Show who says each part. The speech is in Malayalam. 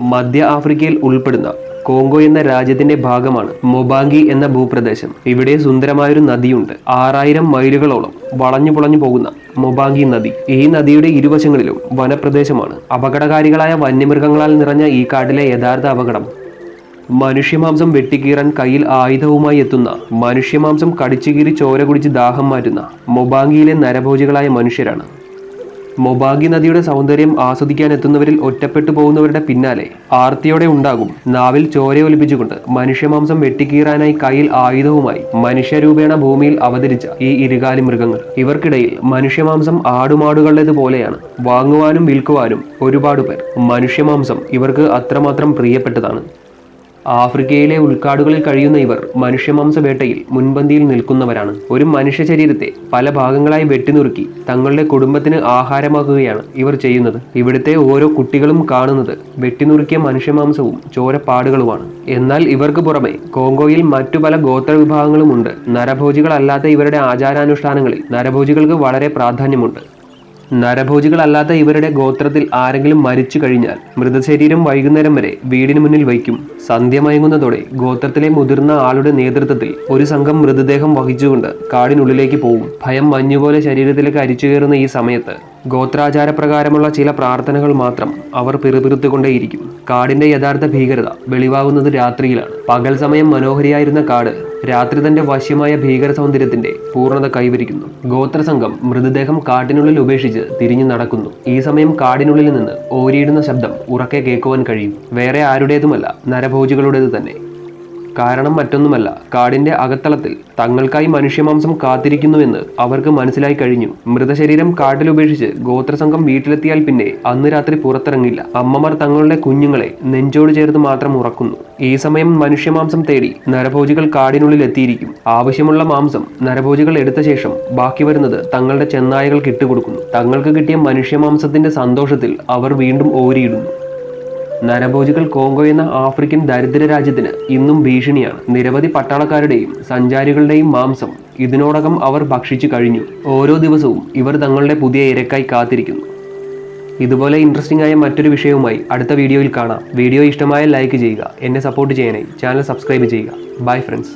Speaker 1: മധ്യ ആഫ്രിക്കയിൽ ഉൾപ്പെടുന്ന കോങ്കോ എന്ന രാജ്യത്തിന്റെ ഭാഗമാണ് മൊബാങ്കി എന്ന ഭൂപ്രദേശം. ഇവിടെ സുന്ദരമായൊരു നദിയുണ്ട്. ആറായിരം മൈലുകളോളം വളഞ്ഞു പുളഞ്ഞു പോകുന്ന മൊബാങ്കി നദി. ഈ നദിയുടെ ഇരുവശങ്ങളിലും വനപ്രദേശമാണ്. അപകടകാരികളായ വന്യമൃഗങ്ങളാൽ നിറഞ്ഞ ഈ കാട്ടിലെ യഥാർത്ഥ അപകടം. മനുഷ്യമാംസം വെട്ടിക്കീറാൻ കയ്യിൽ ആയുധവുമായി എത്തുന്ന മനുഷ്യമാംസം കടിച്ചുകീറി ചോര കുടിച്ച് ദാഹം മാറ്റുന്ന മൊബാങ്കിയിലെ നരഭോജികളായ മനുഷ്യരാണ്. മൊബാങ്കി നദിയുടെ സൗന്ദര്യം ആസ്വദിക്കാൻ എത്തുന്നവരിൽ ഒറ്റപ്പെട്ടു പോകുന്നവരുടെ പിന്നാലെ ആർത്തിയോടെ ഉണ്ടാകും. നാവിൽ ചോര ഒലിപ്പിച്ചുകൊണ്ട് മനുഷ്യമാംസം വെട്ടിക്കീറാനായി കയ്യിൽ ആയുധവുമായി മനുഷ്യരൂപേണ ഭൂമിയിൽ അവതരിച്ച ഈ ഇരുകാലി മൃഗങ്ങൾ. ഇവർക്കിടയിൽ മനുഷ്യമാംസം ആടുമാടുകളുടേതുപോലെയാണ്. വാങ്ങുവാനും വിൽക്കുവാനും ഒരുപാട് പേർ മനുഷ്യമാംസം ഇവർക്ക് അത്രമാത്രം പ്രിയപ്പെട്ടതാണ്. ആഫ്രിക്കയിലെ ഉൾക്കാടുകളിൽ കഴിയുന്ന ഇവർ മനുഷ്യമാംസ വേട്ടയിൽ മുൻപന്തിയിൽ നിൽക്കുന്നവരാണ്. ഒരു മനുഷ്യ ശരീരത്തെ പല ഭാഗങ്ങളായി വെട്ടിനുറുക്കി തങ്ങളുടെ കുടുംബത്തിന് ആഹാരമാക്കുകയാണ് ഇവർ ചെയ്യുന്നത്. ഇവിടുത്തെ ഓരോ കുട്ടികളും കാണുന്നത് വെട്ടിനുറുക്കിയ മനുഷ്യമാംസവും ചോരപ്പാടുകളുമാണ്. എന്നാൽ ഇവർക്ക് പുറമെ കോങ്കോയിൽ മറ്റു പല ഗോത്ര വിഭാഗങ്ങളുമുണ്ട് നരഭോജികളല്ലാത്ത ഇവരുടെ ആചാരാനുഷ്ഠാനങ്ങളിൽ നരഭോജികൾക്ക് വളരെ പ്രാധാന്യമുണ്ട്. നരഭോജികളല്ലാത്ത ഇവരുടെ ഗോത്രത്തിൽ ആരെങ്കിലും മരിച്ചു കഴിഞ്ഞാൽ മൃതശരീരം വൈകുന്നേരം വരെ വീടിന് മുന്നിൽ വയ്ക്കും. സന്ധ്യ മയങ്ങുന്നതോടെ ഗോത്രത്തിലെ മുതിർന്ന ആളുടെ നേതൃത്വത്തിൽ ഒരു സംഘം മൃതദേഹം വഹിച്ചുകൊണ്ട് കാടിനുള്ളിലേക്ക് പോകും ഭയം മഞ്ഞുപോലെ ശരീരത്തിലേക്ക് അരിച്ചു കയറുന്ന ഈ സമയത്ത് ഗോത്രാചാരപ്രകാരമുള്ള ചില പ്രാർത്ഥനകൾ മാത്രം അവർ പിറുപിറുത്തുകൊണ്ടേയിരിക്കും. കാടിന്റെ യഥാർത്ഥ ഭീകരത വെളിവാകുന്നത് രാത്രിയിലാണ്. പകൽ സമയം മനോഹരിയായിരുന്ന കാട് രാത്രി തന്റെ വശ്യമായ ഭീകര സൗന്ദര്യത്തിന്റെ പൂർണത കൈവരിക്കുന്നു. ഗോത്രസംഘം മൃതദേഹം കാട്ടിനുള്ളിൽ ഉപേക്ഷിച്ച് തിരിഞ്ഞു നടക്കുന്നു. ഈ സമയം കാടിനുള്ളിൽ നിന്ന് ഓരിയിടുന്ന ശബ്ദം ഉറക്കെ കേൾക്കുവാൻ കഴിയും. വേറെ ആരുടേതുമല്ല നരഭോജികളുടേത് തന്നെ. കാരണം മറ്റൊന്നുമല്ല. കാടിന്റെ അകത്തളത്തിൽ തങ്ങൾക്കായി മനുഷ്യമാംസം കാത്തിരിക്കുന്നുവെന്ന് അവർക്ക് മനസ്സിലായി കഴിഞ്ഞു. മൃതശരീരം കാട്ടിലുപേക്ഷിച്ച് ഗോത്രസംഘം വീട്ടിലെത്തിയാൽ പിന്നെ അന്ന് രാത്രി പുറത്തിറങ്ങില്ല. അമ്മമാർ തങ്ങളുടെ കുഞ്ഞുങ്ങളെ നെഞ്ചോട് ചേർത്ത് മാത്രം ഉറക്കുന്നു. ഈ സമയം മനുഷ്യമാംസം തേടി നരഭോജികൾ കാടിനുള്ളിൽ എത്തിയിരിക്കും. ആവശ്യമുള്ള മാംസം നരഭോജികൾ എടുത്ത ശേഷം ബാക്കി വരുന്നത് തങ്ങളുടെ ചെന്നായകൾക്ക് ഇട്ടുകൊടുക്കുന്നു. തങ്ങൾക്ക് കിട്ടിയ മനുഷ്യമാംസത്തിന്റെ സന്തോഷത്തിൽ അവർ വീണ്ടും ഓരിയിടുന്നു. നരഭോജികൾ കോങ്കോ എന്ന ആഫ്രിക്കൻ ദരിദ്ര രാജ്യത്തിന് ഇന്നും ഭീഷണിയാണ്. നിരവധി പട്ടാളക്കാരുടെയും സഞ്ചാരികളുടെയും മാംസം ഇതിനോടകം അവർ ഭക്ഷിച്ചു കഴിഞ്ഞു. ഓരോ ദിവസവും ഇവർ തങ്ങളുടെ പുതിയ ഇരക്കായി കാത്തിരിക്കുന്നു. ഇതുപോലെ ഇൻട്രസ്റ്റിംഗ് ആയ മറ്റൊരു വിഷയവുമായി അടുത്ത വീഡിയോയിൽ കാണാം. വീഡിയോ ഇഷ്ടമായ ലൈക്ക് ചെയ്യുക. എന്നെ സപ്പോർട്ട് ചെയ്യാനായി ചാനൽ സബ്സ്ക്രൈബ് ചെയ്യുക. Bye friends